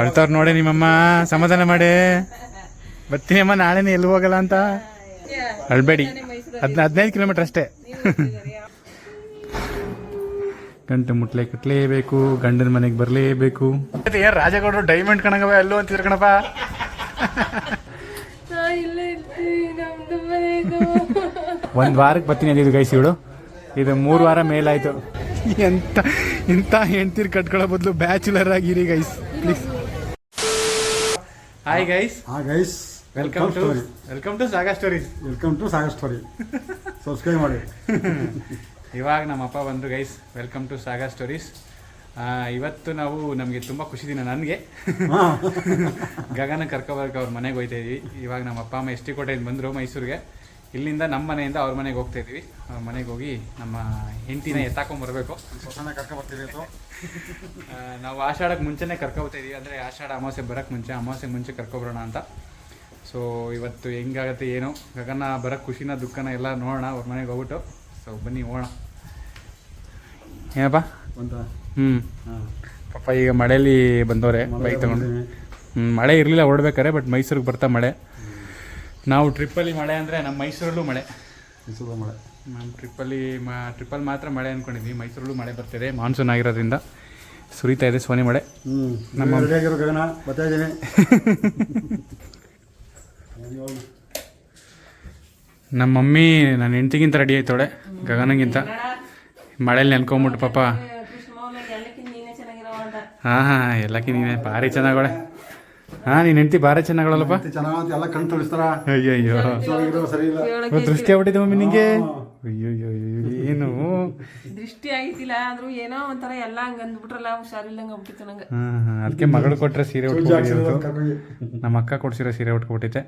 ಅಳ್ತವ್ರು ನೋಡಿ ನಿಮ್ಮಮ್ಮ ಸಮಾಧಾನ ಮಾಡಿ. ಬರ್ತೀನಿ ಅಮ್ಮ ನಾಳೆನೇ ಎಲ್ಲಿ ಹೋಗಲ್ಲ ಅಂತ. ಅಳ್ಬೇಡಿ. ಹದಿನ ಹದಿನೈದು ಕಿಲೋಮೀಟರ್ ಅಷ್ಟೇ. ಗಂಟೆ ಮುಟ್ಲೆ ಕಟ್ಲೇಬೇಕು ಗಂಡನ ಮನೆಗೆ ಬರಲೇಬೇಕು. ಏನ್ ರಾಜಗೌಡರು ಡೈಮಂಡ್ ಕಣಗವ ಎಲ್ಲೋ ಅಂತಿದ್ರು ಕಣಪ್ಪ. ಒಂದ್ ವಾರಕ್ಕೆ ಬರ್ತೀನಿ ಅಂದಿದ್ದು ಗೈಸ್ ಇವಳು. ಇದು ಮೂರು ವಾರ ಮೇಲಾಯ್ತು. ಎಂತ ಇಂಥ ಹೆಂಡ್ತಿರ್ ಕಟ್ಕೊಳ್ಳೋ ಬದಲು ಬ್ಯಾಚುಲರ್ ಆಗಿರಿ ಗೈಸ್. ಪ್ಲೀಸ್ ಹಾಯ್ ಗೈಸ್ ಹಾ guys welcome to story welcome to saga stories welcome to Sagar story subscribe ಮಾಡಿ. ಇವಾಗ ನಮ್ಮ ಅಪ್ಪ ಬಂದರು guys welcome to saga stories ಇವತ್ತು ನಾವು ನಮಗೆ ತುಂಬ ಖುಷಿ ದಿನ ನನಗೆ. ಗಗನ ಕರ್ಕೊಬರಕ್ಕೆ ಅವ್ರ ಮನೆಗೆ ಹೋಗ್ತಾ ಇದೀವಿ. ಇವಾಗ ನಮ್ಮ ಅಪ್ಪ ಅಮ್ಮ ಎಷ್ಟಿ ಕೋಟೆಯಿಂದ ಬಂದರು ಮೈಸೂರಿಗೆ. ಇಲ್ಲಿಂದ ನಮ್ಮ ಮನೆಯಿಂದ ಅವ್ರ ಮನೆಗೆ ಹೋಗ್ತಾ ಇದೀವಿ ಅವ್ರ ಮನೆಗೆ ಹೋಗಿ ನಮ್ಮ ಹೆಂಡತಿನ ಎತ್ತಾಕೊಂಬರ್ಬೇಕು ನಾವು ಆಷಾಢಕ್ಕೆ ಮುಂಚೆನೇ ಕರ್ಕೊಬರ್ತಾ ಇದೀವಿ. ಅಂದರೆ ಆಷಾಢ ಅಮಾವಾಸ್ಯೆ ಬರೋಕ್ಕೆ ಮುಂಚೆ ಅಮಾವಾಸ್ಯೆ ಮುಂಚೆ ಕರ್ಕೊಬರೋಣ ಅಂತ. ಸೊ ಇವತ್ತು ಹೆಂಗಾಗತ್ತೆ ಏನು? ಗಗನ ಬರೋಕ್ಕೆ ಖುಷಿನ ದುಃಖನ ಎಲ್ಲ ನೋಡೋಣ ಅವ್ರ ಮನೆಗೆ ಹೋಗ್ಬಿಟ್ಟು. ಸೊ ಬನ್ನಿ ಹೋಗೋಣ. ಏನಪ್ಪ? ಹ್ಞೂ ಪಾಪ ಈಗ ಮಳೆಯಲ್ಲಿ ಬಂದವ್ರೆ ಬೈಕ್ ತಗೊಂಡು. ಮಳೆ ಇರಲಿಲ್ಲ ಹೊರಡ್ಬೇಕಾರೆ ಬಟ್ ಮೈಸೂರಿಗೆ ಬರ್ತಾ ಮಳೆ. ನಾವು ಟ್ರಿಪ್ಪಲ್ಲಿ ಮಳೆ ಅಂದರೆ ನಮ್ಮ ಮೈಸೂರಲ್ಲೂ ಮಳೆ. ಮೈಸೂರು ಮಳೆ. ನಮ್ಮ ಟ್ರಿಪ್ಪಲ್ಲಿ ಮಾ ಟ್ರಿಪ್ಪಲ್ಲಿ ಮಾತ್ರ ಮಳೆ ಅಂದ್ಕೊಂಡಿದ್ವಿ ಮೈಸೂರಲ್ಲೂ ಮಳೆ ಬರ್ತಿದೆ. ಮಾನ್ಸೂನ್ ಆಗಿರೋದ್ರಿಂದ ಸುರಿತಾ ಇದೆ ಸೋನಿ ಮಳೆ. ನಮ್ಮ- ಗಗನ? ಬರ್ತಾ ಇದ್ದೀನಿ. ನಮ್ಮ ಮಮ್ಮಿ ನನ್ನ ಹೆಂಡ್ತಿಗಿಂತ ರೆಡಿ ಆಯ್ತೋಳೆ ಗಗನಗಿಂತ. ಮಳೆಯಲ್ಲಿ ನೆನ್ಕೊಂಬಿಟ್ಟು ಪಾಪ. ಕೃಷ್ಣ ಮೌಲ್ಯ ಎಲ್ಲಕ್ಕಿಂತ ನೀನೇ ಚೆನ್ನಾಗಿರೋ ಅಂತ. ಹಾಂ ಹಾಂ ಎಲ್ಲಕ್ಕೆ ಭಾರಿ ಭಾರಿ ಚೆನ್ನಾಗವಳೆ ಹಾಂ ನೀನ್ ಹೆಂಡತಿ ಭಾರಿ ಚೆನ್ನಾಗಳಲ್ಲಪ್ಪ ಚೆನ್ನಾಗಿ ಎಲ್ಲ ಕಣ್ ತೋರಿಸ್ತಾರ. ಅಯ್ಯೋ ಅಯ್ಯೋ ಚೆನ್ನಾಗಿರೋ ಸರಿ ಇಲ್ಲ ದೃಷ್ಟಿ ಆಗ್ಬಿಟ್ಟಿದೆ ಮಮ್ಮಿ ನಿಂಗೆ? ಅಯ್ಯೋ ಏನು? ದೃಷ್ಟಿ ಆಗಿತ್ತಿಲ್ಲ ಆದ್ರೂ ಏನೋ ಒಂಥರ ಎಲ್ಲ ಹಂಗ ಅಂದ್ಬಿಟ್ರಲ್ಲ ಹುಷಾರಿಲ್ಲಂಗ ಆಗ್ಬಿಟ್ಟಿತ್ತು ನಂಗೆ. ಅದಕ್ಕೆ ಮಗಳು ಕೊಟ್ರೆ ಸೀರೆ ಕರ್ಕೊಂಡಿ ನಮ್ಮ ಅಕ್ಕ ಕೊಡ್ಸಿರೋ ಸೀರೆ ಉಟ್ಕೊಬಿಟ್ಟಿದ್ದೆ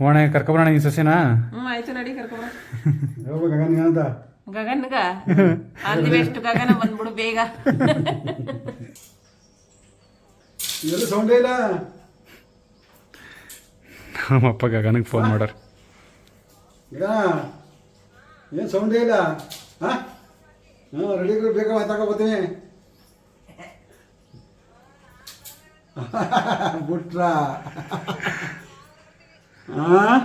ಓಣೆ ಕರ್ಕೊಬರೋಣ ನೀನ್ ಸೊಸೆನಾ? ಹ್ಮ್ ಆಯ್ತು ನಡಿ ಕರ್ಕೊಬರೋಣ. ಗಗನ್ಗ. ಅಲ್ಲಿ ಎಷ್ಟು ಗಗನ ಬಂದ್ಬಿಡು ಬೇಗ. ಎಲ್ಲ ಸೌಂಡ್ ಇಲ್ಲ. ನಮ್ಮಪ್ಪ ಗಗನಿಗೆ ಫೋನ್ ಮಾಡೋರು. ಗಗನ ಏನು ಸೌಂಡ್ ಇಲ್ಲ? ಹಾ? ಹಾಂ ರೆಡಿ ಬೇಗ ತಗೋ ಬರ್ತೀನಿ ಬಿಟ್ರ. ಹಾಂ?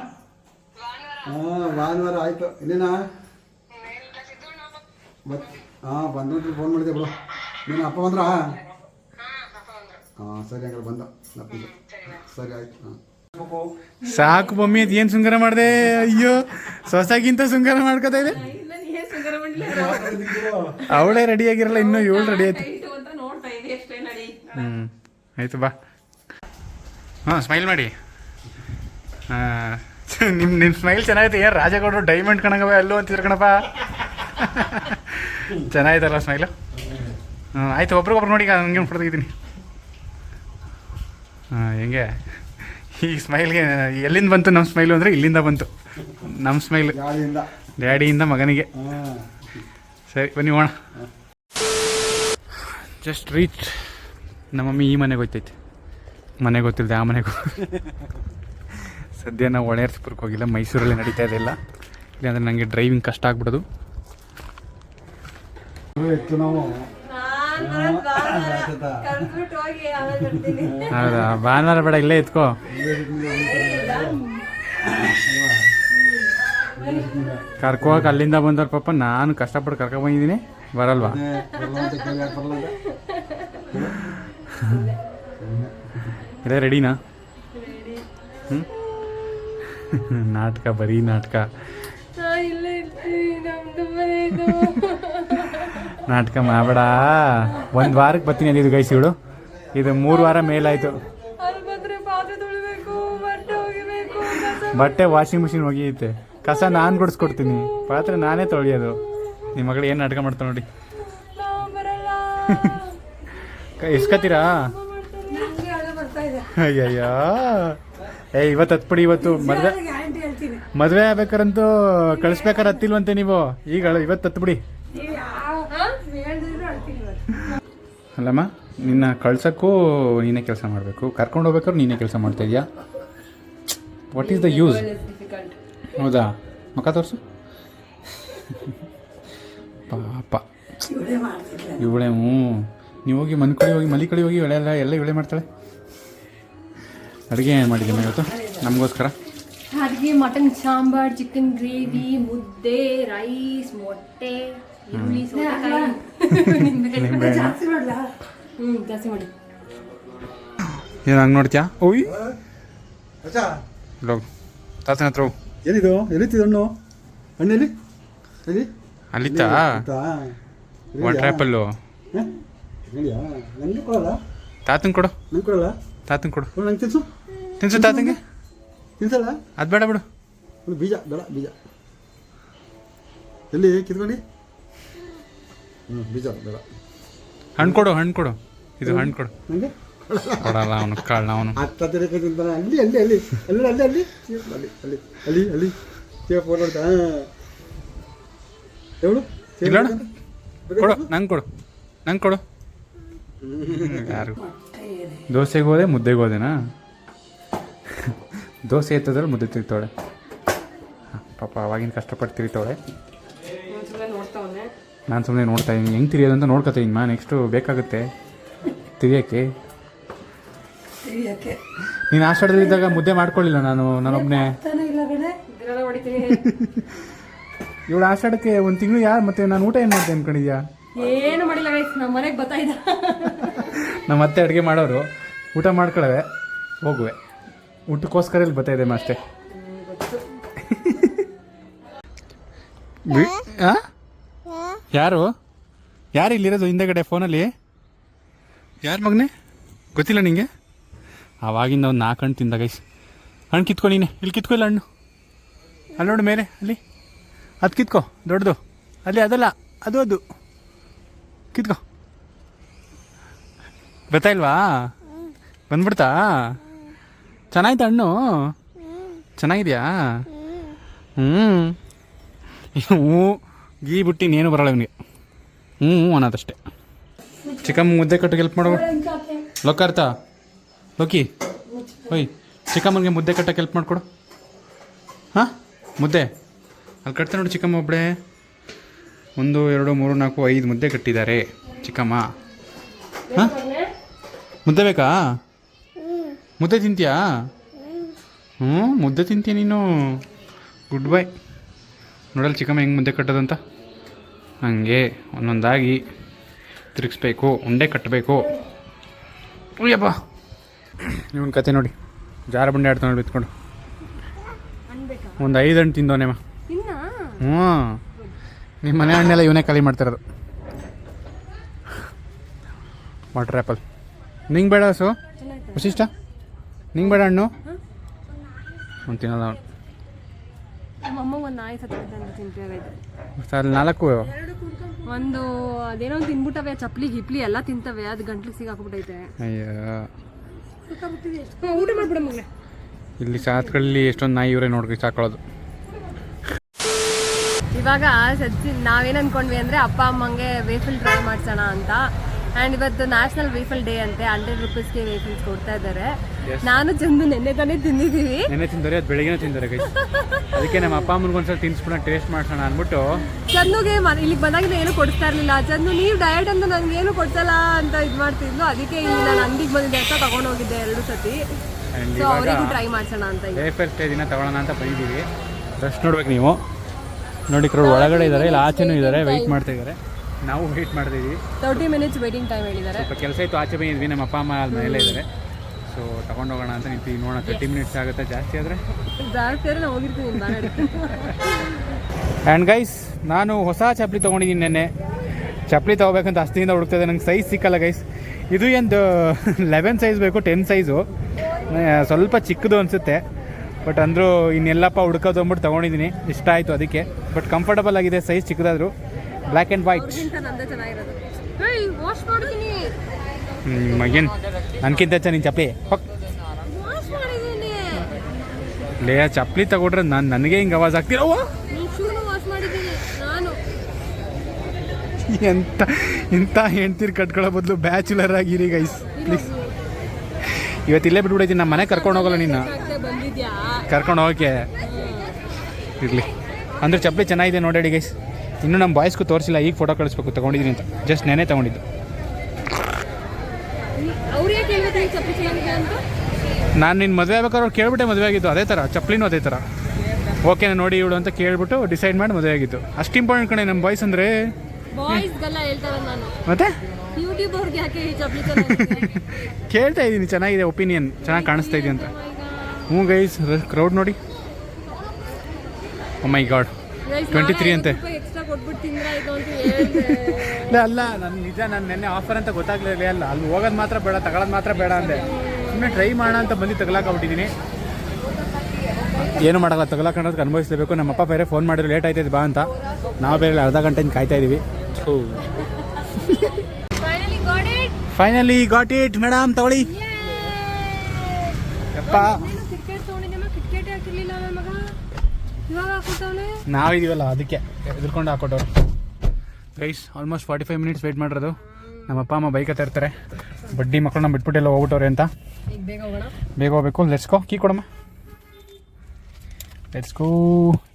ಹಾಂ ಭಾನುವಾರ ಆಯಿತು. ಇಲ್ಲೇನಾ? ಬತ್ ಹಾಂ ಬಂದ್ಬಿಟ್ರು ಫೋನ್ ಮಾಡಿದೆ ಬಿಡು. ನೀನು ಅಪ್ಪ ಬಂದ್ರ? ಹಾಂ ಸರಿ ಹಂಗಾರೆ ಬಂದ. ಸರಿ ಆಯ್ತು ಹಾಂ. ಸಾಕು ಮಮ್ಮಿ ಅದು ಏನು ಶೃಂಗಾರ ಮಾಡಿದೆ? ಅಯ್ಯೋ ಸೊಸಾಗಿಂತ ಶೃಂಗಾರ ಮಾಡ್ಕೋತಾ ಇದೆ ಅವಳೇ ರೆಡಿ ಆಗಿರಲ್ಲ ಇನ್ನೂ ಏಳು ರೆಡಿ ಆಯ್ತು. ಅಂತ ನೋಡ್ತಾ ಇದೆ ಎಷ್ಟೇ ನಡಿ. ಹ್ಞೂ ಆಯ್ತು ಬಾ. ಹಾಂ ಸ್ಮೈಲ್ ಮಾಡಿ. ನಿಮ್ಮ ನಿಮ್ಮ ಸ್ಮೈಲ್ ಚೆನ್ನಾಗಿತ್ತು ಏನು ರಾಜಗೌಡರು ಡೈಮಂಡ್ ಕಣಂಗವ ಎಲ್ಲೋ ಅಂತಿದ್ರು ಕಣಪ್ಪ. ಚೆನ್ನಾಗಿತ್ತಲ್ಲ ಸ್ಮೈಲು ಹ್ಞೂ ಆಯ್ತು ಒಬ್ರಿಗೊಬ್ರು ನೋಡಿ ಹಂಗೇನು ಹಂಗೆ ಹೊಡೆದಿದ್ದೀನಿ ಹಾಂ ಹೆಂಗೆ? ಈ ಸ್ಮೈಲ್ಗೆ ಎಲ್ಲಿಂದ ಬಂತು ನಮ್ಮ ಸ್ಮೈಲು ಅಂದರೆ ಇಲ್ಲಿಂದ ಬಂತು. ನಮ್ಮ ಸ್ಮೈಲ್ ಡ್ಯಾಡಿಯಿಂದ ಮಗನಿಗೆ. ಸರಿ ಬನ್ನಿ ಓಣ ಜಸ್ಟ್ ರೀಚ್ ನಮ್ಮ ಮಮ್ಮಿ ಈ ಮನೆಗೆ ಹೋಯ್ತೈತೆ. ಮನೆಗೆ ಗೊತ್ತಿಲ್ಲದೆ ಆ ಮನೆಗೆ ಸದ್ಯ ನಾವು ಒಳೆಯರ್ಸ್ಪುರಕ್ಕೆ ಹೋಗಿಲ್ಲ ಮೈಸೂರಲ್ಲಿ ನಡೀತಾ ಇದೆಲ್ಲ ಇಲ್ಲಾಂದ್ರೆ ನನಗೆ ಡ್ರೈವಿಂಗ್ ಕಷ್ಟ ಆಗ್ಬಿಡೋದು. ಹೌದಾ? ಭಾನುವಾರ ಬೇಡ ಇಲ್ಲೇ ಎತ್ಕೋ ಕರ್ಕೋಕ್ ಅಲ್ಲಿಂದ ಬಂದವ್ರ ಪಾಪ ನಾನು ಕಷ್ಟಪಟ್ಟು ಕರ್ಕೊ ಬಂದಿದ್ದೀನಿ. ಬರಲ್ವಾ? ಇದೇ ರೆಡಿನಾ ನಾಟಕ ಬರೀ ನಾಟಕ. ನಾಟಕ ಮಾಡಬೇಡ. ಒಂದು ವಾರಕ್ಕೆ ಬರ್ತೀನಿ ಅಂದಿದ್ದು ಗೈಸ್ ಇವಳು. ಇದು ಮೂರು ವಾರ ಮೇಲಾಯಿತು. ಬಟ್ಟೆ ವಾಷಿಂಗ್ ಮಿಷಿನ್ ಒಗಿಯುತ್ತೆ ಕಸ ನಾನು ಗುಡಿಸ್ಕೊಡ್ತೀನಿ. ಪಾತ್ರೆ ನಾನೇ ತೊಳೆಯೋದು. ನಿಮ್ಮ ಮಗಳು ಏನು ನಾಟಕ ಮಾಡ್ತಾ ನೋಡಿ. ಇಸ್ಕತ್ತೀರಾ ಅಯ್ಯಯ್ಯೋ. ಏ ಇವತ್ತು ಹತ್ಬಿಡಿ, ಇವತ್ತು ಮದುವೆ ಮದುವೆ ಆಗ್ಬೇಕಾರಂತೂ ಕಳಿಸ್ಬೇಕಾರೆ ಹತ್ತಿಲ್ವಂತೆ ನೀವು. ಈಗ ಇವತ್ತು ಹತ್ಬಿಡಿ. ಅಲ್ಲಮ್ಮ ನಿನ್ನ ಕಳ್ಸೋಕ್ಕೂ ನೀನೇ ಕೆಲಸ ಮಾಡಬೇಕು. ಕರ್ಕೊಂಡು ಹೋಗ್ಬೇಕಾದ್ರೆ ನೀನೇ ಕೆಲಸ ಮಾಡ್ತಾ ಇದೆಯಾ? ವಾಟ್ ಈಸ್ ದ ಯೂಸ್ ಹೌದಾ? ಮುಖ ತೋರಿಸು. ಪಾಪ. ಇವಳೆ ಹ್ಞೂ. ನೀವು ಹೋಗಿ ಮನೆ ಕಡೆ ಹೋಗಿ ಮಲಿ ಕಡೆ ಹೋಗಿ ಇವಳೆ ಎಲ್ಲ ಎಲ್ಲ ಎಳೆ ಮಾಡ್ತಾಳೆ. ಅಡುಗೆ ಏನು ಮಾಡಿದ್ದೀನಿ ಇವತ್ತು ನಮಗೋಸ್ಕರ? ಅಡುಗೆ ಮಟನ್ ಸಾಂಬಾರ್ ಚಿಕನ್ ಗ್ರೇವಿ ಮುದ್ದೆ ರೈಸ್ ಮೊಟ್ಟೆ. ಈರುಳ್ಳಿ ಸೌತೆಕಾಯಿ. ನಿಂಬೆಹಣ್ಣು ಹ್ಞೂ ಜಾಸ್ತಿ ಮಾಡಿ. ಏನು ಹಂಗೆ ನೋಡ್ತೀಯಾ? ಓಯ್. ತಾತನ ಹತ್ರ ಹೋಗು. ಏನಿದು ಎಲ್ಲಿತ್ತಿದ್ದು ಹಣ್ಣು? ಹಣ್ಣು ಎಲ್ಲಿ? ಎಲ್ಲಿ ಅಲ್ಲಿತ್ತಾ? ಒನ್ ಟ್ರ್ಯಾಪಲ್ಲು ನಂಗೆ ಕೊಡಲ್ಲ. ತಾತನ್ ಕೊಡು. ನಂಗೆ ಕೊಡಲ್ಲ? ತಾತನ್ ಕೊಡು. ಕೊಡು ನಂಗೆ ತಿನ್ಸು. ತಿನ್ಸು ತಾತಂಗೆ? ತಿನ್ಸಲ್ಲ? ಅದು ಬೇಡ ಬಿಡು. ಒಂದು ಬೀಜ ಬೇಡ ಬೀಜ. ಎಲ್ಲಿ ಕಿತ್ಕೊಂಡು? ಹ್ಞೂ ಬೀಜ ಬೇಡ ಹಣ್ಣು ಕೊಡು ಹಣ್ಣು ಕೊಡು. ಇದು ಹಣ್ಣು ಕೊಡು. ನನಗೆ ಕೊಡಲ್ಲ ಅವನು ಕಾಳ ಅವನು. ಹತ್ತ ತಿರಕ್ಕೆ ತಿಂತಾನೆ. ಅಲ್ಲಿ ಅಲ್ಲಿ ಅಲ್ಲಿ. ಅಲ್ಲಿ ಅಲ್ಲಿ. ಅಲ್ಲಿ ಅಲ್ಲಿ ಅಲ್ಲಿ ಅಲ್ಲಿ ಅಲ್ಲಿ. ಸೇವ್ ಫೋನ್ ನೋಡ್ತಾ ಹೇಳು? ಇಲ್ಲ ಕೊಡು ನಂಗೆ ಕೊಡು. ನಂಗೆ ಕೊಡು. ಯಾರು? ದೋಸೆಗೆ ಹೋದೆ ಮುದ್ದೆಗೆ ಹೋದೆನಾ? ದೋಸೆ ಎತ್ತದ್ರೆ ಮುದ್ದೆ ತಿಳಿತವಳೆ ಪಾಪ ಅವಾಗಿನ ಕಷ್ಟಪಟ್ಟು ನೋಡ್ತಾವನೆ ನಾನು ಸುಮ್ಮನೆ ನೋಡ್ತಾ ಇದ್ದೀನಿ ಹೆಂಗೆ ತಿರಿಯೋದು ಅಂತ ನೋಡ್ಕೊತೀನಿ ಮಾ ನೆಕ್ಸ್ಟು ಬೇಕಾಗುತ್ತೆ. ತಿರಿಯೋಕ್ಕೆ ನೀನು ಆಷಾಢದಲ್ಲಿದ್ದಾಗ ಮುದ್ದೆ ಮಾಡ್ಕೊಳ್ಳಿಲ್ಲ ನಾನು ನಾನೊಬ್ಬನೇ ಇವಳು ಆಷಾಢಕ್ಕೆ ಒಂದು ತಿಂಗಳು ಯಾರು ಮತ್ತೆ ನಾನು ಊಟ ಏನು ಮಾಡ್ತೀನಿ ಅನ್ಕೊಂಡಿದ್ಯಾ? ಏನು ಮಾಡಿಲ್ಲ ಗೈಸ್ ನಮ್ಮ ಮನೆಗೆ ಬರ್ತಾ ಇದ್ದ. ನಮ್ಮ ಅತ್ತೆ ಅಡುಗೆ ಮಾಡೋರು. ಊಟ ಮಾಡ್ಕೊಳ್ಳವೆ ಹೋಗುವೆ. ಊಟಕ್ಕೋಸ್ಕರ ಇಲ್ಲಿ ಬರ್ತಾ ಇದೆ ಅಷ್ಟೇ. ಆ? ಯಾರು? ಯಾರು ಇಲ್ಲಿರೋದು ಹಿಂದೆಗಡೆ ಫೋನಲ್ಲಿ? ಯಾರು ಮಗನೇ? ಗೊತ್ತಿಲ್ಲ ನಿಂಗೆ? ಆವಾಗಿಂದ ಒಂದು ನಾಲ್ಕು ಹಣ್ಣು ತಿಂದ ಗೈಸ್ ಹಣ್ಣು ಕಿತ್ಕೊ ನೀನೆ. ಇಲ್ಲಿ ಕಿತ್ಕೊ ಇಲ್ಲ ಹಣ್ಣು. ಅಲ್ಲಿ ನೋಡು ಮೇಲೆ, ಅಲ್ಲಿ. ಅದು ಕಿತ್ಕೊ, ದೊಡ್ಡದು. ಅಲ್ಲಿ ಅದಲ್ಲ, ಅದು ಅದು. ಕಿತ್ಕೊ. ಗೊತ್ತಾಯಿಲ್ವಾ ಬಂದ್ಬಿಡ್ತಾ? ಚೆನ್ನಾಯ್ತಾ ಹಣ್ಣು? ಚೆನ್ನಾಗಿದೆಯಾ? ಹ್ಞೂ ಹ್ಞೂ ಗೀ ಬಿಟ್ಟು ಇನ್ನೇನು ಬರಲ್ಲ ಇವನಿಗೆ. ಹ್ಞೂ ಹ್ಞೂ ಅನ್ನೋದಷ್ಟೇ ಚಿಕಮ್ಮ ಮುದ್ದೆ ಕಟ್ಟಿಗೆ ಹೆಲ್ಪ್ ಮಾಡು. ಲೊಕ್ಕರ್ತ ಲೋಕಿ ಓಯ್ ಚಿಕ್ಕಮ್ಮನಿಗೆ ಮುದ್ದೆ ಕಟ್ಟಕ್ಕೆ ಹೆಲ್ಪ್ ಮಾಡಿಕೊಡು. ಹಾಂ, ಮುದ್ದೆ. ಅಲ್ಲಿ ಕಟ್ತಾ ನೋಡಿ ಚಿಕ್ಕಮ್ಮ ಒಬ್ಬಳೇ ಒಂದು, ಎರಡು, ಮೂರು, ನಾಲ್ಕು, ಐದು ಮುದ್ದೆ ಕಟ್ಟಿದ್ದಾರೆ ಚಿಕ್ಕಮ್ಮ. ಹಾಂ? ಮುದ್ದೆ ಬೇಕಾ? ಮುದ್ದೆ ತಿಂತೀಯಾ? ಹ್ಞೂ ಮುದ್ದೆ ತಿಂತೀಯ ನೀನು. ಗುಡ್ ಬೈ ನೋಡಲ್ಲ ಚಿಕ್ಕಮ್ಮ ಹೆಂಗೆ ಮುದ್ದೆ ಕಟ್ಟೋದಂತ? ಹಂಗೆ ಒಂದೊಂದಾಗಿ ತಿರುಗಿಸ್ಬೇಕು ಉಂಡೆ ಕಟ್ಟಬೇಕು ಉಯ್ಯಪ್ಪ. ಇವನ್ ಕತೆ ನೋಡಿ. ಜಾರ ಬಂಡೆ ಆಡ್ತಾ ನೋಡಿ ಬಿತ್ಕೊಂಡು ಒಂದು ಐದು ಹಣ್ಣು ತಿಂದವನೇಮ್ಮ ಹ್ಞೂ. ನಿಮ್ಮ ಮನೆ ಹಣ್ಣೆಲ್ಲ ಇವನೇ ಖಾಲಿ ಮಾಡ್ತಿರೋದು. Water apple. ನಿಂಗೆ ಬೇಡ ಸೊ. ವಿಶಿಷ್ಟ ನಿಂಗೆ ಬೇಡ ಹಣ್ಣು? ಒಂದು ತಿನ್ನಲ್ಲ ಅವನು. ನಮ್ಮ ಅಮ್ಮ ಒಂದು ನಾಯಿ ಸತ್ತಿದೆ ಅಂತ ಅಲ್ಲಿ ನಾಲ್ಕು ಒಂದು ಅದೇನೋ ತಿನ್ಬಿಟ್ಟವೆ ಚಪ್ಲಿ ಗಿಪ್ಲಿ ಎಲ್ಲ ತಿಂತವೆ ಅದು ಗಂಟ್ಲಿಗೆ ಸಿಗಾಕ್ಬಿಟ್ಟೈತೆ. ಅಯ್ಯೋ. ಊಟ ಮಾಡ್ಬಿಡ ಮಗ್ನೆ. ಇಲ್ಲಿ ಸಾತ್ಗಳಲ್ಲಿ ಎಷ್ಟೊಂದು ನಾಯಿ ಇವರೇ ನೋಡ್ರಿ ಸಾಕೊಳ್ಳೋದು ಇವಾಗ ಸದ್ಯ ನಾವೇನು ಅನ್ಕೊಂಡ್ವಿ ಅಂದ್ರೆ ಅಪ್ಪ ಅಮ್ಮಂಗೆ ವೇಫಲ್ ಟ್ರೈ ಮಾಡ್ಸೋಣ ಅಂತ. ಆ್ಯಂಡ್ ಇವತ್ತು ನ್ಯಾಷನಲ್ ವೇಫಲ್ ಡೇ ಅಂತೆ ಹಂಡ್ರೆಡ್ ರುಪೀಸ್ಗೆ ವೇಫಲ್ಸ್ ಕೊಡ್ತಾ ಇದ್ದಾರೆ. ನಾನು ಚಂದು ನೆನ್ನೆ ತಾನೇ ತಿಂದಿದ್ದೀವಿ. ನೆನ್ನೆ ತಿಂದರೆ ಅದು ಬೆಳಿಗ್ಗೆ ತಿಂದರೆ ಅದಕ್ಕೆ ನಮ್ಮ ಅಪ್ಪ ಅಮ್ಮನಿಗೆ ಒಂದ್ಸಲ ತಿನ್ಸ್ಬಿಡ ಟೇಸ್ಟ್ ಮಾಡ್ಸೋಣ ಅಂದ್ಬಿಟ್ಟು. ಚಂದುಗೆ ಇಲ್ಲಿಗೆ ಬಂದಾಗಿಂದ ಏನು ಕೊಡ್ತಾ ಇರ್ಲಿಲ್ಲ. ಚಂದು ನೀವು ಡಯಟ್ ಅಂತ ನನ್ಗೆ ಏನು ಕೊಡ್ಸಲ್ಲ ಅಂತ ಇದು ಮಾಡ್ತಿದ್ಲು. ಅದಕ್ಕೆ ಇಲ್ಲಿ ನಾನು ಅಂಗಡಿಗೆ ಬಂದಿದ್ದೆ ಅಂತ ತಗೊಂಡು ಹೋಗಿದ್ದೆ ಎರಡು ಸತಿ. ಆ್ಯಂಡ್ ಸೊ ಅವರಿಗೂ ಟ್ರೈ ಮಾಡ್ಸೋಣ ಅಂತ ಈಗ. ಡೇ ದಿನ ತಗೊಳ್ಳೋಣ ಅಂತ ಬಂದಿದ್ದೀವಿ. ರಶ್ ನೋಡ್ಬೇಕು ನೀವು. ನೋಡಿ ಕ್ರೌಡ್ ಒಳಗಡೆ ಇದ್ದಾರೆ ಇಲ್ಲ ಆಚೆನೂ ಇದ್ದಾರೆ ವೆಯ್ಟ್ ಮಾಡ್ತಾ ಇದ್ದಾರೆ ನಾವು ವೇಟ್ ಮಾಡಿದೀವಿ ತರ್ಟಿ ಮಿನಿಟ್ಸ್ ವೇಟಿಂಗ್ ಟೈಮ್ ಹೇಳಿದ್ದಾರೆ. ಸ್ವಲ್ಪ ಕೆಲಸ ಇತ್ತು ಆಚೆ ಬಂದಿದ್ವಿ ನಮ್ಮ ಅಪ್ಪ ಅಮ್ಮ ಅಲ್ಲಿ ಮೇಲೆ ಇದ್ದಾರೆ. ಸೊ ತಗೊಂಡೋಗೋಣ ಅಂತ ನಿಂತೀವಿ ನೋಡೋಣ ತರ್ಟಿ ಮಿನಿಟ್ಸ್ ಆಗುತ್ತೆ ಜಾಸ್ತಿ ಆದರೆ? ಜಾಸ್ತಿ ಆದರೆ ಹೋಗಿರ್ತೀನಿ ಬಾನಾಡಿ ಆ್ಯಂಡ್ ಗೈಸ್ ನಾನು ಹೊಸ ಚಪ್ಪಲಿ ತೊಗೊಂಡಿದ್ದೀನಿ ನೆನ್ನೆ. ಚಪ್ಪಲಿ ತೊಗೋಬೇಕಂತ ಅಷ್ಟಿಂದ ಹುಡುಕ್ತದೆ ನಂಗೆ ಸೈಜ್ ಸಿಕ್ಕಲ್ಲ ಗೈಸ್ ಇದು ಒಂದು ಲೆವೆನ್ ಸೈಜ್ ಬೇಕು ಟೆನ್ ಸೈಜು ಸ್ವಲ್ಪ ಚಿಕ್ಕದು ಅನಿಸುತ್ತೆ. ಬಟ್ ಅಂದರೂ ಇನ್ನೆಲ್ಲಪ್ಪ ಹುಡ್ಕೋದು ಅಂದ್ಬಿಟ್ಟು ತೊಗೊಂಡಿದ್ದೀನಿ. ಇಷ್ಟ ಆಯಿತು ಅದಕ್ಕೆ. ಬಟ್ ಕಂಫರ್ಟಬಲ್ ಆಗಿದೆ ಸೈಜ್ ಚಿಕ್ಕದಾದ್ರು. ಬ್ಲ್ಯಾಕ್ ಆ್ಯಂಡ್ ವೈಟ್ ಮಗೇನು ನನಗಿಂತ ಹೆಚ್ಚ ಚಪ್ಪಲಿ. ಲೇ ಚಪ್ಪಲಿ ತಗೊಂಡ್ರೆ ನಾನು ನನಗೆ ಹಿಂಗೆ ಅವಾಜ್ ಆಗ್ತಿರವ ನಾನು ಎಂತ ಇಂಥ ಹೆಣ್ತೀರು ಕಟ್ಕೊಳ್ಳೋ ಬದಲು ಬ್ಯಾಚುಲರ್ ಆಗಿರಿ ಗೈಸ್ ಪ್ಲೀಸ್ ಇವತ್ತು ಇಲ್ಲೇ ಬಿಟ್ಬಿಡೈತಿ ನಮ್ಮ ಮನೆ ಕರ್ಕೊಂಡು ಹೋಗಲ್ಲ ನಿನ್ನ ಕರ್ಕೊಂಡು ಹೋಗಕ್ಕೆ. ಇರಲಿ. ಅಂದ್ರೆ ಚಪ್ಪಲಿ ಚೆನ್ನಾಗಿದೆ ನೋಡಿ ಗೈಸ್ ಇನ್ನೂ ನಮ್ಮ ಬಾಯ್ಸ್ಗೂ ತೋರಿಸಿಲ್ಲ ಈಗ ಫೋಟೋ ಕಳಿಸ್ಬೇಕು ತೊಗೊಂಡಿದ್ದೀನಿ ಅಂತ. ಜಸ್ಟ್ ನೆನೆ ತೊಗೊಂಡಿದ್ದು. ನೀನ್ ನಾನು ನಿನ್ನ ಮದುವೆ ಆಗ್ಬೇಕಾದ್ರೆ ಅವ್ರು ಕೇಳ್ಬಿಟ್ಟೆ ಮದುವೆ ಆಗಿದ್ದು ಅದೇ ಥರ ಚಪ್ಲಿನೂ ಅದೇ ಥರ ಓಕೆ ನೋಡಿ ಇವಳು ಅಂತ ಕೇಳಿಬಿಟ್ಟು ಡಿಸೈಡ್ ಮಾಡಿ ಮದುವೆ ಆಗಿದ್ದು. ಅಷ್ಟು ಇಂಪಾರ್ಟೆಂಟ್ ಕಣೆ ನಮ್ಮ ಬಾಯ್ಸ್ ಅಂದರೆ. ನಾನು. ಮತ್ತೆ? ಕೇಳ್ತಾ ಇದ್ದೀನಿ ಚೆನ್ನಾಗಿದೆ ಒಪಿನಿಯನ್ ಚೆನ್ನಾಗಿ ಕಾಣಿಸ್ತಾ ಇದೆ ಅಂತ. ಹ್ಞೂ ಗೈಸ್ ಕ್ರೌಡ್ ನೋಡಿ. ಓ ಮೈ ಗಾಡ್ 23 ಅಂತೆ. ಕೊಟ್ಬಿಟ್ಟು ತಿಂದ್ರಾಯ್ತು ಅಂತ ಹೇಳಿದೆ. ಇಲ್ಲ ಅಲ್ಲ ನಾನು ನಿಜ ನಾನು ನೆನ್ನೆ ಆಫರ್ ಅಂತ ಗೊತ್ತಾಗ್ಲಿಲ್ಲ ಅಲ್ಲ. ಅಲ್ಲಿ ಹೋಗೋದು ಮಾತ್ರ ಬೇಡ ತಗೊಳ್ಳೋದು ಮಾತ್ರ ಬೇಡ ಅಂದೆ. ಸುಮ್ಮನೆ ಟ್ರೈ ಮಾಡೋಣ ಅಂತ ಬಂದು ಬಿಟ್ಟಿದ್ದೀನಿ ಏನು ಮಾಡಲ್ಲ ತಗೊಳಕೊಂಡೋದಕ್ಕೆ ಅನುಭವಿಸ್ಲೇಬೇಕು. ನಮ್ಮ ಅಪ್ಪ ಬೇರೆ ಫೋನ್ ಮಾಡಿದ್ರು ಲೇಟ್ ಆಯ್ತೈತೆ ಬಾ ಅಂತ. ನಾವು ಬೇರೆ ಅರ್ಧ ಗಂಟೆ ಕಾಯ್ತಾ ಇದೀವಿ. Finally got it finally got it madam ತಗೊಳ್ಳಿ. ಯಪ್ಪ. ನಾವಿದೀವಲ್ಲ ಅದಕ್ಕೆ ಎದುರ್ಕೊಂಡು ಹಾಕೊಟ್ಟವ್ರು. Guys almost forty five minutes wait ಮಾಡಿರೋದು. ನಮ್ಮ ಅಪ್ಪ ಅಮ್ಮ ಬೈಕ್ ಹತ್ತ ಇರ್ತಾರೆ. ಬಡ್ಡಿ ಮಕ್ಕಳನ್ನ ಬಿಟ್ಬಿಟ್ಟೆಲ್ಲ ಹೋಗ್ಬಿಟ್ಟವ್ರೆ ಅಂತ. ಬೇಗ ಹೋಗ್ಬೇಕು. ಲೆಟ್ಸ್ ಗೋ ಕೀ ಕೊಡಮ್ಮ. ಲೆಟ್ಸ್ ಗೋ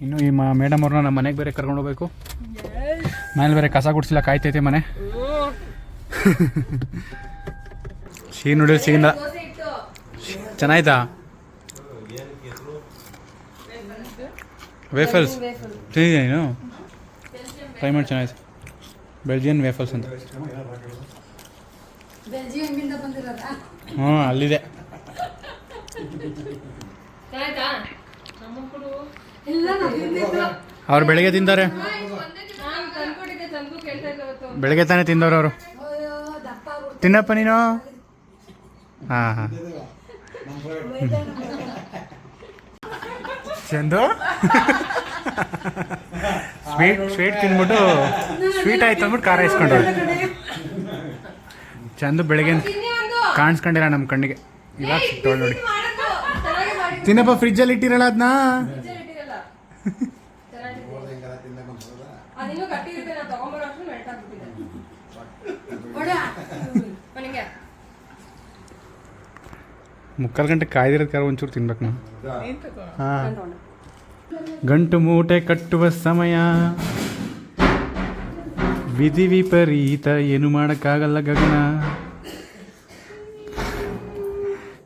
ಇನ್ನು ಈ ಮೇಡಮ್ ಅವ್ರನ್ನ ನಮ್ಮ ಮನೆಗೆ ಬೇರೆ ಕರ್ಕೊಂಡು ಹೋಗ್ಬೇಕು. ಮನೇಲಿ ಬೇರೆ ಕಸ ಗುಡಿಸಿಲ್ಲ ಕಾಯ್ತೈತೆ ಮನೆ. ಸಿಹಿ ನೋಡಿ ಸೀನ್ ಚೆನ್ನಾಯ್ತಾ ವೇಫಲ್ಸ್ ತಿಂದಿದ್ಯಾ ನೀನು ಟ್ರೈ ಮಾಡಿ ಚೆನ್ನಾಗಿದೆ ಬೆಲ್ಜಿಯನ್ ವೇಫಲ್ಸ್ ಅಂತ. ಹ್ಞೂ ಅಲ್ಲಿದೆ. ಅವ್ರು ಬೆಳಿಗ್ಗೆ ತಿಂತಾರೆ ಬೆಳಿಗ್ಗೆ ತಾನೇ ತಿಂದವ್ರು ಅವರು? ತಿನ್ನಪ್ಪ ನೀನು? ಹಾಂ ಹಾಂ. ಚಂದು? ಸ್ವೀಟ್ ಸ್ವೀಟ್ ತಿನ್ಬಿಟ್ಟು ಸ್ವೀಟ್ ಆಯ್ತು ಅಂದ್ಬಿಟ್ಟು ಖಾರ ಇಸ್ಕೊಂಡು ಚಂದು ಬೆಳಗ್ಗೆ ಕಾಣಿಸ್ಕೊಂಡಿಲ್ಲ ನಮ್ಮ ಕಣ್ಣಿಗೆ. ಇವಾಗ ಸಿಕ್ತವಳು ನೋಡಿ. ತಿನ್ನಪ್ಪ ಫ್ರಿಜ್ಜಲ್ಲಿ ಇಟ್ಟಿರಲ್ಲ ಅದನ್ನ ಅದಿನ್ನೂ ಗಟ್ಟಿರುತ್ತೆ ನಾನು ತಗೊಂಬರೋ ಅಷ್ಟು ಮೆಲ್ಟ್ ಆಗ್ಬಿಟ್ಟಿದೆ ಅವನಿಗೆ ಮುಕ್ಕಾಲು ಗಂಟೆ ಕಾಯ್ದಿರೋದು ಕಾರ ಒಂಚೂರು ತಿನ್ಬೇಕು ನಾನು ಹಾಂ. ಗಂಟು ಮೂಟೆ ಕಟ್ಟುವ ಸಮಯ. ವಿಧಿ ವಿಪರೀತ ಏನು ಮಾಡೋಕ್ಕಾಗಲ್ಲ ಗಗನ.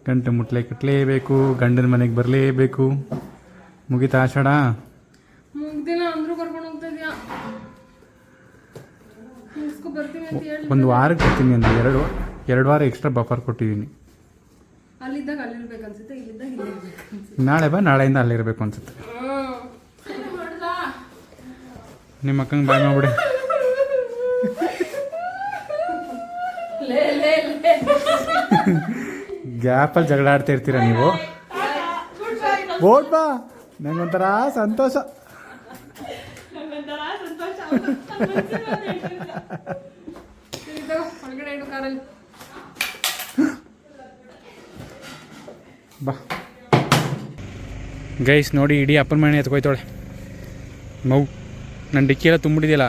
ಗಂಟು ಮುಟ್ಲೆ ಕಟ್ಟಲೇಬೇಕು ಗಂಡನ ಮನೆಗೆ ಬರಲೇಬೇಕು. ಮುಗಿತಾ ಆಷಾಢ? ಅಂದ್ರೂ ಹೇಳಿ ಒಂದು ವಾರಕ್ಕೆ ಬರ್ತೀನಿ ಅಂತ ಎರಡು ಎರಡು ವಾರ ಎಕ್ಸ್ಟ್ರಾ ಬಫರ್ ಕೊಟ್ಟಿದ್ದೀನಿ ಅಲ್ಲಿದ್ದಾಗ ಅಲ್ಲಿರ್ಬೇಕು ಅನ್ಸುತ್ತೆ ಇಲ್ಲಿದ್ದಾಗ ಇಲ್ಲಿರ್ಬೇಕು ನಾಳೆ ಬಾ ನಾಳೆಯಿಂದ ಅಲ್ಲಿರ್ಬೇಕು ಅನ್ಸುತ್ತೆ. ನಿಮ್ಮ ಅಕ್ಕಂಗೆ ಬಾಯ್ ಮಾಡ್ಬಿಡಿ. ಗ್ಯಾಪಲ್ಲಿ ಜಗಳ ಆಡ್ತಾ ಇರ್ತೀರ ನೀವು? ಓಟ್ ಬಾ ನಂಗೊಂಥರ ಸಂತೋಷ. ಹೊರಗಡೆ ಇಡು ಕಾರಲ್ಲಿ ಬಾ ಗೈಸ್ ನೋಡಿ ಇಡೀ ಅಪ್ಪನ ಮನೆ ಎತ್ಕೊಯ್ತಾಳೆ ಮೌ ನನ್ನ ಡಿಕ್ಕಿ ಎಲ್ಲ ತುಂಬಿಡಿದೆಯಲ್ಲ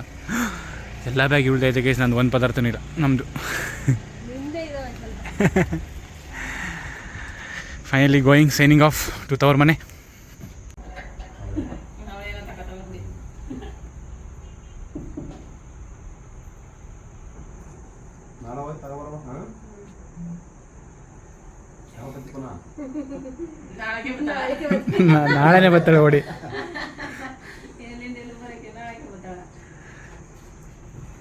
ಎಲ್ಲ ಬ್ಯಾಗ್ ಇಳ್ದೈತೆ ಗೈಸ್, ನಂದು ಒಂದು ಪದಾರ್ಥನೂ ಇಲ್ಲ ನಮ್ಮದು finally going signing off to ತವರ್ ಮನೆ ನಾನು ಹೋಗಿ ತಗೊಬರ್ಬೇಕು ಹಾಂ ಯಾವಾಗ ಪುನಃ ನಾ- ನಾಳೆನೇ ಬರ್ತಾಳೆ ಓಡಿ.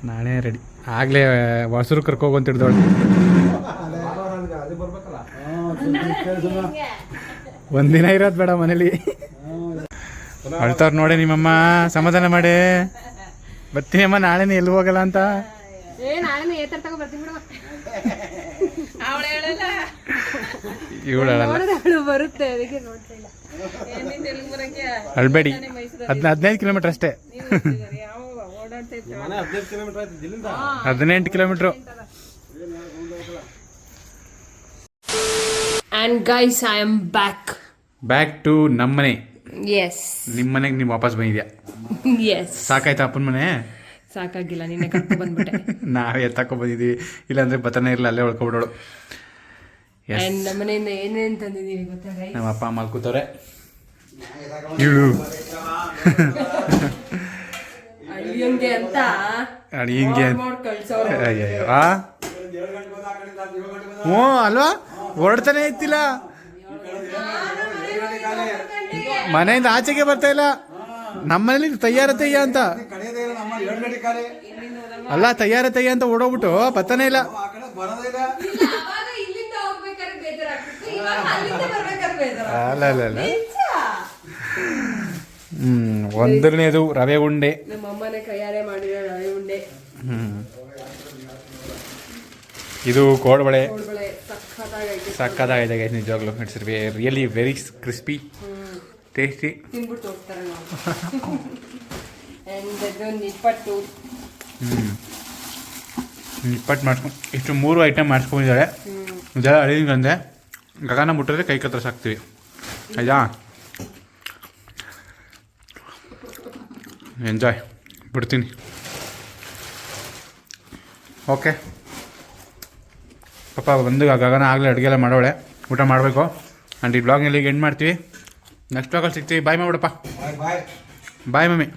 ನಾಳೆ ರೆಡಿ ಆಗ್ಲೇ ಹೊಸರು ಕರ್ಕೋಗಂತ ಹಿಡ್ದವಳು ಅದು ಬರ್ಬೇಕಲ್ಲ ಒಂದಿನ ಇರೋದು ಬೇಡ ಮನೇಲಿ. ಅಳ್ತಾವ್ರು ನೋಡಿ ನಿಮ್ಮಮ್ಮ ಸಮಾಧಾನ ಮಾಡಿ. ಬರ್ತೀನಿ ಅಮ್ಮ ನಾಳೆನೇ ಎಲ್ಲಿ ಹೋಗಲ್ಲ ಅಂತ ಏ ನಾಳೆ ಏತರ ತಗೋ ಬರ್ತೀನಿ ಬಿಡವ ಇವಳು ಬರುತ್ತೆ ಅದಕ್ಕೆ ನೋಡ್ತಾ ಇಲ್ಲ. ಅಳ್ಬೇಡಿ ಹದಿನ ಹದಿನೈದು ಕಿಲೋಮೀಟರ್ ಅಷ್ಟೇ. ಹದಿನೆಂಟು kilometre. And guys I am back. Back to ನಮ್ಮನೆ. ಎಸ್ ನಿಮ್ಮ ಮನೆಗೆ ನೀವು ವಾಪಸ್ ಬಂದಿದ್ಯಾ? ಎಸ್ ಸಾಕಾಯ್ತಾ ಅಪ್ಪನ ಮನೆ? ಸಾಕಾಗಿಲ್ಲ ನಿನ್ನೆ ಕರ್ಕೊಂಡು ಬಂದ್ಬಿಟ್ಟೆ. ನಾವೇ ಎತ್ತಕೊ ಬಂದಿದ್ದೀವಿ? ಇಲ್ಲಾಂದ್ರೆ ಬತನ ಇರಲಿಲ್ಲ ಅಲ್ಲೇ ಹೊಳ್ಕೊಬಿಡೋಳು ಆ್ಯಂಡ್ ನಮ್ಮನೆಯಿಂದ ಏನೇನು ತಂದಿದ್ದೀವಿ ಗೊತ್ತಾ guys? ನಮ್ಮ ಅಪ್ಪ ಅಮ್ಮ ಕೂತವ್ರೆ. ಅಳಿಯಂಗೆ ಅಂತ ಅಡಿ ಹಿಂಗೆ ಮಾಡಿ ಅಯ್ಯಯ್ಯೋ. ಆ? ಹ್ಞೂ ಅಲ್ವಾ? ಹೊರಡ್ತಾನೆ ಇತ್ತಿಲ್ಲ. ಮನೆಯಿಂದ ಆಚೆಗೆ ಬರ್ತಾ ಇಲ್ಲ. ನಮ್ಮನೇಲಿ ತಯ್ಯಾರ ತಯ್ಯ ಅಂತ. ಕಡೆಯದೇ ಇಲ್ಲ ನಮ್ಮ ಏಳು ಗಂಟೆ ಖಾಲಿ ಅಲ್ಲ ತಯ್ಯಾರ ತಯ್ಯ ಅಂತ ಓಡೋಗ್ಬಿಟ್ಟು ಬರ್ತಾನೆ ಇಲ್ಲ. ಆ ಕಡೆ ಬರೋದೇ ಇಲ್ಲ ಇಲ್ಲಿಂದ ಹೋಗ್ಬೇಕಾದ್ರೆ ಬೇಜಾರಾಗ್ತಿತ್ತು ಇವಾಗ ಅಲ್ಲಿಂದ ಬರ್ಬೇಕಾದ್ರೆ ಬೇಜಾರ ಅಲ್ಲ ಅಲ್ಲ ಅಲ್ಲ. ಹ್ಮ್ ಒಂದರನೇದು ರವೆ ಉಂಡೆ. ನಮ್ಮ ಅಮ್ಮನೇ ಕೈಯಾರೆ ಮಾಡಿರೋ ರವೆ ಉಂಡೆ. ಹ್ಮ್. ಇದು ಕೋಡ್ಬಳೆ ಕೋಳ್ಬಳೆ ಸಕ್ಕತ್ತಾಗಿದೆ ಗೈಸ್ ನಿಜವಾಗ್ಲೂ it's really very crispy tasty ತಿನ್ಬಿಟ್ಟು ಹೋಗ್ತಾರೆ ನಿಪ್ಪಟ್ಟು. ಮಾಡ್ಕೊಂಡು ಇಷ್ಟು ಮೂರು ಐಟಮ್ ಮಾಡ್ಸ್ಕೊಂಡಿದ್ದಾರೆ. ಜರ ಅಡಿಗೆ ಅಳಿಗಂದೆ ಗಗನ ಮುಟ್ಟಿದ್ರೆ ಕೈ ಕತ್ರ ಸಾಕ್ತೀವಿ ಆಯ್ತಾ ಎಂಜಾಯ್ ಬಿಡ್ತೀನಿ. ಓಕೆ ಪಾಪ ಬಂದು ಗಗನ ಆಗಲೇ ಅಡುಗೆ ಎಲ್ಲ ಮಾಡೋಳೆ. ಊಟ ಮಾಡಬೇಕು. ಆ್ಯಂಡ್ ಈ ಬ್ಲಾಗ್ನಲ್ಲಿ ಎಂಡ್ ಮಾಡ್ತೀವಿ. ನೆಕ್ಸ್ಟ್ ಬ್ಲಾಗಲ್ಲಿ ಸಿಗ್ತೀವಿ. ಬಾಯ್ ಮಾಡ್ಬಿಡಪ್ಪ ಬಾಯ್ ಬಾಯ್ ಬಾಯ್ ಮಮ್ಮಿ.